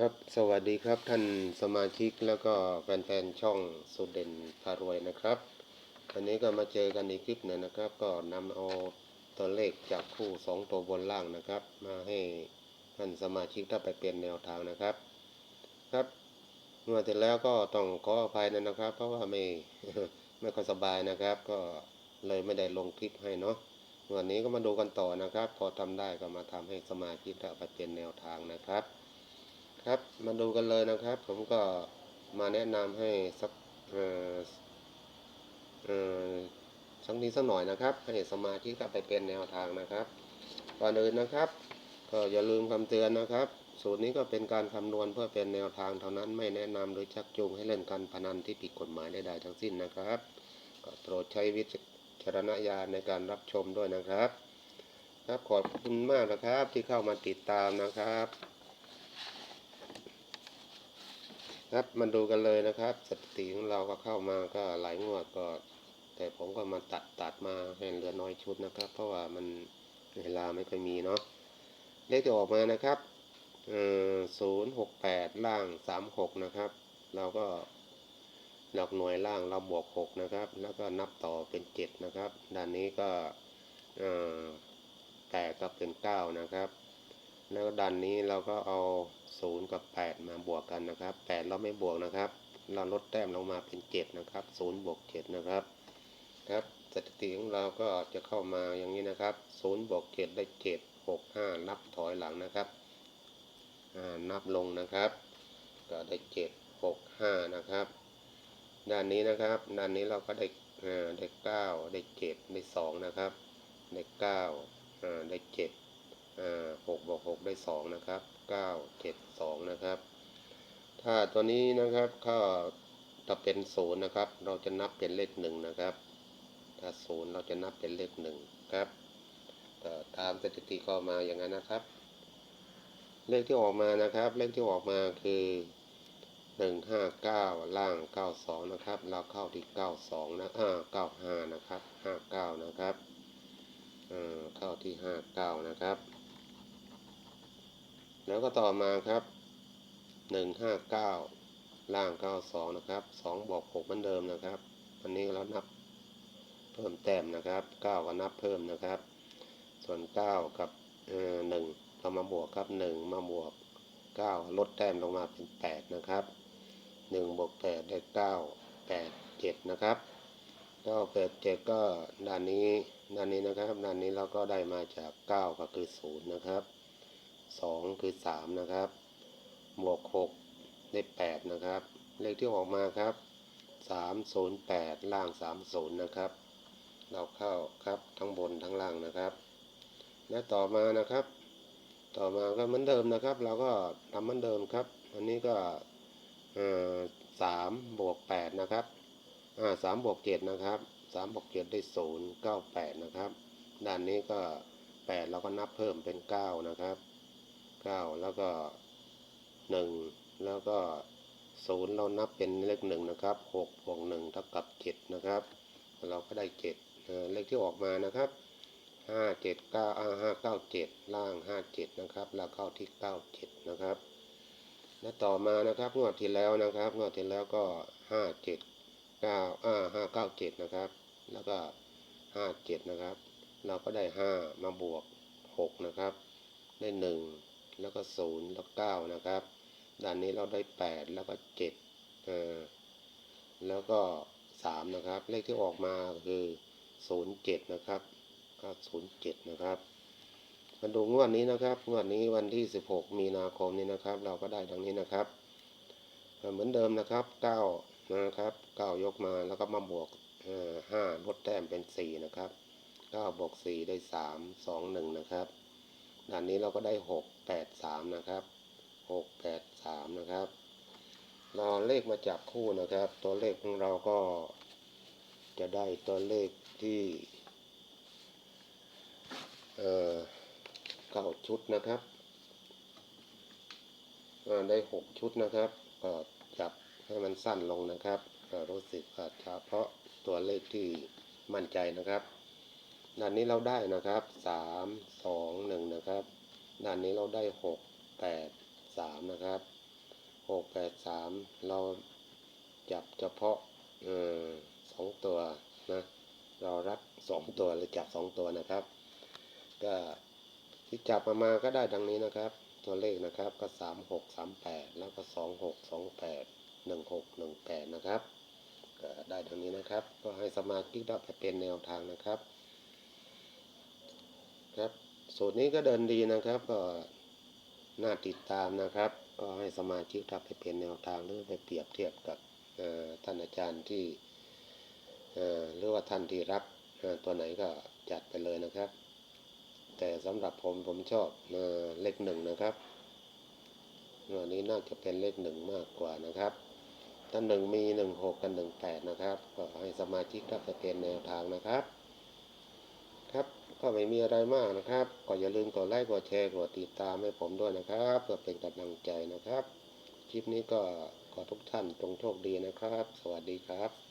ครับสวัสดีครับท่านสมาชิกแล้วก็แฟนๆช่องสุดเด่นพารวยนะครับวันนี้ก็มาเจอกันอีกคลิปหนึ่งนะครับ ก็นำเอาตัวเลขจากคู่สองตัวบนล่างนะครับ มาให้ท่านสมาชิกถ้าไปเปลี่ยนแนวทางนะครับ ครับเมื่อที่แล้วก็ต้องขออภัยนะนะครับ เพราะว่าไม่ไม่ค่อยสบายนะครับ ก็เลยไม่ได้ลงคลิปให้เนาะวันนี้ก็มาดูกันต่อนะครับ พอทำได้ก็มาทำให้สมาชิกถ้าไปเปลี่ยนแนวทางนะครับ ครับมาดูกันเลยนะครับ ผมก็มาแนะนำให้สักเอ่อเออสักนิดสักหน่อยนะครับให้สมาธิก็ไปเป็นแนวทางนะครับก่อนอื่นนะครับ ก็อย่าลืมคำเตือนนะครับ สูตรนี้ก็เป็นการคำนวณเพื่อเป็นแนวทางเท่านั้นไม่แนะนำโดยชักจูงให้เล่นการพนันที่ผิดกฎหมายใดๆทั้งสิ้นนะครับก็โปรดใช้วิจารณญาณในการรับชมด้วยนะครับ ครับขอบคุณมากนะครับที่เข้ามาติดตามนะครับ ครับมาดูกันเลยนะครับสถิติของเราก็เข้ามาก็หลายงวดก็ แต่ผมก็มาตัดตัดมาให้เหลือน้อยชุดนะครับ เพราะว่ามันเวลาไม่ค่อยมีเนาะเลขที่ออกมานะครับศูนย์หกแปดล่างสามหกนะครับ เราก็หลักหน่วยล่างเราบวกหกนะครับ แล้วก็นับต่อเป็นเจ็ดนะครับด้านนี้ก็เอ่อแปดก็เป็นเก้านะครับ แล้วด้านนี้เราก็เอาศูนย์กับแปดมาบวกกันนะครับแปดเราไม่บวกนะครับ เราลดแต้มลงมาเป็นเจ็ดนะครับศูนย์บวกเจ็ดนะครับครับสถิติของเราก็จะเข้ามาอย่างนี้นะครับศูนย์บวกเจ็ดได้เจ็ดหกห้านับถอยหลังนะครับนับลงนะครับ ก็ได้เจ็ดหกห้านะครับ ด้านนี้นะครับ ด้านนี้เราก็ได้ได้เก้าได้เจ็ดได้สองนะครับ ได้เก้าได้เจ็ด หกบวกหกได้สองนะครับเก้าเจ็ดสองนะครับ ถ้าตัวนี้นะครับก็ถ้าเป็นศูนย์นะครับ เราจะนับเป็นเลขหนึ่งนะครับ ถ้าศูนย์เราจะนับเป็นเลขหนึ่งครับตามสถิติก็มาอย่างนั้นนะครับ เลขที่ออกมานะครับ เลขที่ออกมาคือหนึ่งห้าเก้าล่างเก้าสองนะครับ เราเข้าที่เก้าสองนะอ่าเก้าห้านะครับห้าเก้านะครับเอ่อเข้าที่ห้าเก้านะครับ แล้วก็ต่อมาครับหนึ่งห้าเก้าล่างเก้าสองนะครับสองบวกหกเหมือนเดิมนะครับ อันนี้เรานับเพิ่มแต้มนะครับเก้าก็นับเพิ่มนะครับ ส่วนเก้ากับหนึ่งเรามาบวกครับหนึ่งมาบวกเก้าลดแต้มลงมาเป็นแปดนะครับหนึ่งบวกแปดได้เก้าแปดเจ็ดนะครับเก้าแปดเจ็ดก็ด้านนี้ด้านนี้นะครับ ด้านนี้เราก็ได้มาจากเก้าก็คือศูนย์นะครับ สองคือสามนะครับ บวกหกได้แปดนะครับ เลขที่ออกมาครับสามศูนย์แปดล่างสามศูนย์นะครับ เราเข้าครับทั้งบนทั้งล่างนะครับ และต่อมานะครับ ต่อมาก็เหมือนเดิมนะครับ เราก็ทำเหมือนเดิมครับ อันนี้ก็สามบวกแปดนะครับสามบวกเจ็ดนะครับสามบวกเจ็ดได้ศูนย์เก้าแปดนะครับ ด้านนี้ก็แปดเราก็นับเพิ่มเป็นเก้านะครับ เก้าแล้วก็หนึ่งแล้วก็ศูนย์เรานับเป็นเลขหนึ่งนะครับหกบวกหนึ่งเท่ากับเจ็ดนะครับ เราก็ได้เจ็ดเลขที่ออกมานะครับห้าเจ็ดเก้าห้าเก้าเจ็ดล่างห้าเจ็ดนะครับแล้วเข้าที่เก้าเจ็ดนะครับและต่อมานะครับงวดที่แล้วนะครับงวดที่แล้วก็ห้าเจ็ดเก้าอ่าห้าเก้าเจ็ดนะครับ แล้วก็ห้าเจ็ดนะครับ เราก็ได้ห้ามาบวกหกนะครับ ได้หนึ่ง แล้วก็ศูนย์แล้วเก้านะครับด้านนี้เราได้แปดแล้วก็เจ็ดเอ่อแล้วก็สามนะครับ เลขที่ออกมาคือศูนย์เจ็ดนะครับก็ศูนย์เจ็ดนะครับมาดูงวดนี้นะครับงวดนี้วันที่สิบหกมีนาคมนี้นะครับ เราก็ได้ดังนี้นะครับเหมือนเดิมนะครับเก้านะครับเก้ายกมาแล้วก็มาบวกเอ่อห้าลดแต้มเป็นสี่นะครับเก้าบวกสี่ได้สามสองหนึ่งนะครับ ด้านนี้เราก็ได้หกแปดสามนะครับหกแปดสามนะครับรอเลขมาจับคู่นะครับ ตัวเลขของเราก็จะได้ตัวเลขที่ เอ่อเก้าชุดนะครับได้หกชุดนะครับก็จับให้มันสั้นลงนะครับรู้สึกว่าเฉพาะตัวเลขที่มั่นใจนะครับ ด้านนี้เราได้นะครับสามสองหนึ่งนะครับด้านนี้เราได้หกแปดสามนะครับหกแปดสามเราจับเฉพาะเออสองตัวนะเรารักสองตัวหรือจับสองตัวนะครับ ก็ที่จับมามาก็ได้ดังนี้นะครับ ตัวเลขนะครับก็สามหกสามแปดแล้วก็สองหกสองแปดหนึ่งหกหนึ่งแปดนะครับก็ได้ดังนี้นะครับ ก็ให้สมาชิกได้ไปเป็นแนวทางนะครับ ครับ สูตรนี้ก็เดินดีนะครับ ก็น่าติดตามนะครับ ก็ให้สมาชิกทับไปเป็นแนวทางหรือไปเปรียบเทียบกับท่านอาจารย์ที่หรือว่าท่านที่รักเอ่อตัวไหนก็จัดไปเลยนะครับ แต่สำหรับผมผมชอบเอเลขหนึ่งนะครับวันนี้น่าจะเป็นเลขหนึ่งมากกว่านะครับถ้าหนึ่งมีหนึ่งหกกับหนึ่งแปดนะครับ ก็ให้สมาชิกทับไปเป็นแนวทางนะครับ ครับ ก็ไม่มีอะไรมากนะครับ ก็อย่าลืมกดไลค์กดแชร์กดติดตามให้ผมด้วยนะครับเพื่อเป็นกำลังใจนะครับ คลิปนี้ก็ขอทุกท่านจงโชคดีนะครับ สวัสดีครับ